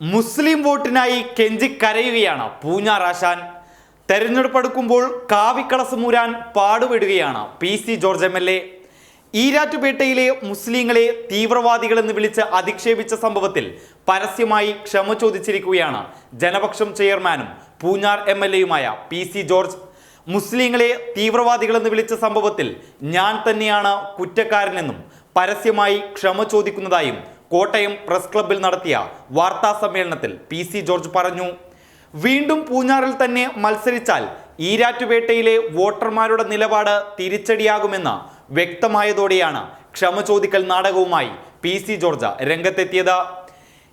മുസ്ലിം വോട്ടിനായി കെഞ്ചി കരയുകയാണ് പൂഞ്ഞാർ ആശാൻ തെരഞ്ഞെടുപ്പെടുക്കുമ്പോൾ കാവിക്കളസ് മൂരാൻ പാടുപെടുകയാണ് P C George M L A. ഈരാറ്റുപേട്ടയിലെ മുസ്ലിങ്ങളെ തീവ്രവാദികളെന്ന് വിളിച്ച് അധിക്ഷേപിച്ച സംഭവത്തിൽ പരസ്യമായി ക്ഷമ ചോദിച്ചിരിക്കുകയാണ് ജനപക്ഷം ചെയർമാനും പൂഞ്ഞാർ എം എൽ എയുമായ പി സി ജോർജ്. മുസ്ലിങ്ങളെ തീവ്രവാദികളെന്ന് വിളിച്ച സംഭവത്തിൽ ഞാൻ തന്നെയാണ് കുറ്റക്കാരനെന്നും പരസ്യമായി ക്ഷമ ചോദിക്കുന്നതായും കോട്ടയം പ്രസ് ക്ലബ്ബിൽ നടത്തിയ വാർത്താ സമ്മേളനത്തിൽ പി സി ജോർജ് പറഞ്ഞു വീണ്ടും പൂഞ്ഞാറിൽ തന്നെ മത്സരിച്ചാൽ ഈരാറ്റുപേട്ടയിലെ വോട്ടർമാരുടെ നിലപാട് തിരിച്ചടിയാകുമെന്ന് വ്യക്തമായതോടെയാണ് ക്ഷമ ചോദിക്കൽ നാടകവുമായി പി സി ജോർജ് രംഗത്തെത്തിയത്.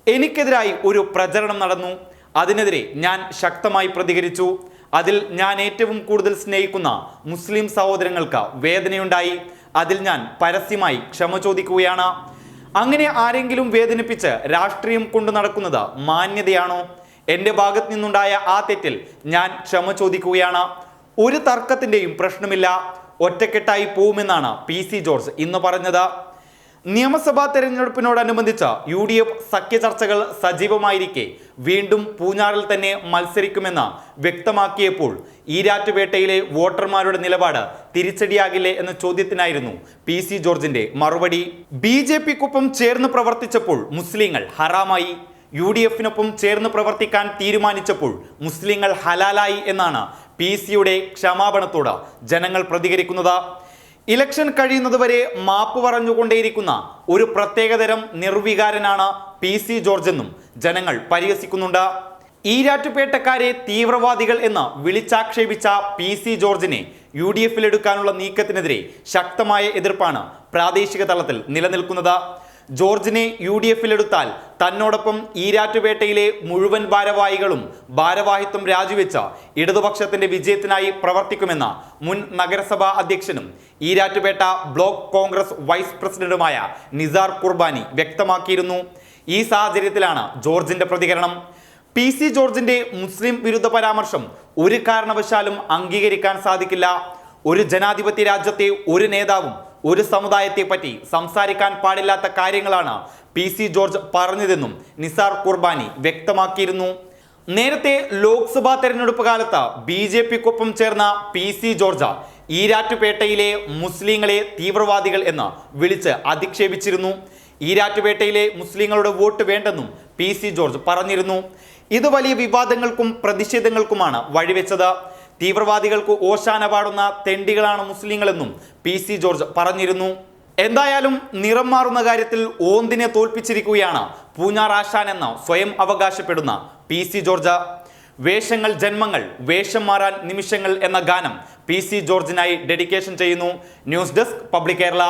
എനിക്കെതിരായി ഒരു പ്രചരണം നടന്നു. അതിനെതിരെ ഞാൻ ശക്തമായി പ്രതികരിച്ചു. അതിൽ ഞാൻ ഏറ്റവും കൂടുതൽ സ്നേഹിക്കുന്ന മുസ്ലിം സഹോദരങ്ങൾക്ക് വേദനയുണ്ടായി. അതിൽ ഞാൻ പരസ്യമായി ക്ഷമ ചോദിക്കുകയാണ്. അങ്ങനെ ആരെങ്കിലും വേദനിപ്പിച്ച് രാഷ്ട്രീയം കൊണ്ടു നടക്കുന്നത് മാന്യതയാണോ? എന്റെ ഭാഗത്ത് നിന്നുണ്ടായ ആ തെറ്റിൽ ഞാൻ ക്ഷമ ചോദിക്കുകയാണ്. ഒരു തർക്കത്തിന്റെയും പ്രശ്നമില്ല. ഒറ്റക്കെട്ടായി പോവുമെന്നാണ് പി സി ജോർജ് ഇന്ന് പറഞ്ഞത്. നിയമസഭാ തെരഞ്ഞെടുപ്പിനോടനുബന്ധിച്ച് യു ഡി എഫ് സഖ്യ ചർച്ചകൾ സജീവമായിരിക്കെ. വീണ്ടും പൂഞ്ഞാറിൽ തന്നെ മത്സരിക്കുമെന്ന് വ്യക്തമാക്കിയപ്പോൾ ഈരാറ്റുപേട്ടയിലെ വോട്ടർമാരുടെ നിലപാട് തിരിച്ചടിയാകില്ലേ എന്ന ചോദ്യത്തിനായിരുന്നു പി സി ജോർജിന്റെ മറുപടി. ബി ജെ പിക്കൊപ്പം ചേർന്ന് പ്രവർത്തിച്ചപ്പോൾ മുസ്ലിങ്ങൾ ഹറാമായി. യു ഡി എഫിനൊപ്പം ചേർന്ന് പ്രവർത്തിക്കാൻ തീരുമാനിച്ചപ്പോൾ മുസ്ലിങ്ങൾ ഹലാലായി എന്നാണ് പി സിയുടെ ക്ഷമാപണത്തോട് ജനങ്ങൾ പ്രതികരിക്കുന്നത്. ഇലക്ഷൻ കഴിയുന്നതുവരെ മാപ്പ് പറഞ്ഞുകൊണ്ടേയിരിക്കുന്ന ഒരു പ്രത്യേകതരം നിർവികാരനാണ് പി സി ജോർജ് എന്നും ജനങ്ങൾ പരിഹസിക്കുന്നുണ്ട്. ഈരാറ്റുപേട്ടക്കാരെ തീവ്രവാദികൾ എന്ന് വിളിച്ചാക്ഷേപിച്ച പി സി ജോർജിനെ യു ഡി എഫിലെടുക്കാനുള്ള നീക്കത്തിനെതിരെ ശക്തമായ എതിർപ്പാണ് പ്രാദേശിക തലത്തിൽ നിലനിൽക്കുന്നത്. ജോർജിനെ യു ഡി എഫിലെടുത്താൽ തന്നോടൊപ്പം ഈരാറ്റുപേട്ടയിലെ മുഴുവൻ ഭാരവാഹികളും ഭാരവാഹിത്വം രാജിവെച്ച ഇടതുപക്ഷത്തിന്റെ വിജയത്തിനായി പ്രവർത്തിക്കുമെന്ന മുൻ നഗരസഭാ അധ്യക്ഷനും ഈരാറ്റുപേട്ട ബ്ലോക്ക് കോൺഗ്രസ് വൈസ് പ്രസിഡന്റുമായ നിസാർ കുർബാനി വ്യക്തമാക്കിയിരുന്നു. ഈ സാഹചര്യത്തിലാണ് ജോർജിന്റെ പ്രതികരണം. പി സി ജോർജിന്റെ മുസ്ലിം വിരുദ്ധ പരാമർശം ഒരു കാരണവശാലും അംഗീകരിക്കാൻ സാധിക്കില്ല. ഒരു ജനാധിപത്യ രാജ്യത്തെ ഒരു നേതാവും ഒരു സമുദായത്തെ പറ്റി സംസാരിക്കാൻ പാടില്ലാത്ത കാര്യങ്ങളാണ് പി സി ജോർജ് പറഞ്ഞതെന്നും നിസാർ കുർബാനി വ്യക്തമാക്കിയിരുന്നു. നേരത്തെ ലോക്സഭാ തെരഞ്ഞെടുപ്പ് കാലത്ത് ബി ജെ പിക്കൊപ്പം ചേർന്ന പി സി ജോർജ് ഈരാറ്റുപേട്ടയിലെ മുസ്ലിങ്ങളെ തീവ്രവാദികൾ എന്ന് വിളിച്ച് അധിക്ഷേപിച്ചിരുന്നു. ഈരാറ്റുപേട്ടയിലെ മുസ്ലിങ്ങളുടെ വോട്ട് വേണ്ടെന്നും പി സി ജോർജ് പറഞ്ഞിരുന്നു. ഇത് വലിയ വിവാദങ്ങൾക്കും പ്രതിഷേധങ്ങൾക്കുമാണ് വഴിവെച്ചത്. തീവ്രവാദികൾക്ക് ഓശാന പാടുന്ന തെണ്ടികളാണ് മുസ്ലിങ്ങളെന്നും പി സി ജോർജ് പറഞ്ഞിരുന്നു. എന്തായാലും നിറം മാറുന്ന കാര്യത്തിൽ ഓന്തിനെ തോൽപ്പിച്ചിരിക്കുകയാണ് പൂഞ്ഞാർ ആശാൻ എന്ന സ്വയം അവകാശപ്പെടുന്ന പി സി ജോർജ്. വേഷങ്ങൾ ജന്മങ്ങൾ വേഷം മാറാൻ നിമിഷങ്ങൾ എന്ന ഗാനം പി സി ജോർജിനായി ഡെഡിക്കേഷൻ ചെയ്യുന്നു. News desk public Kerala.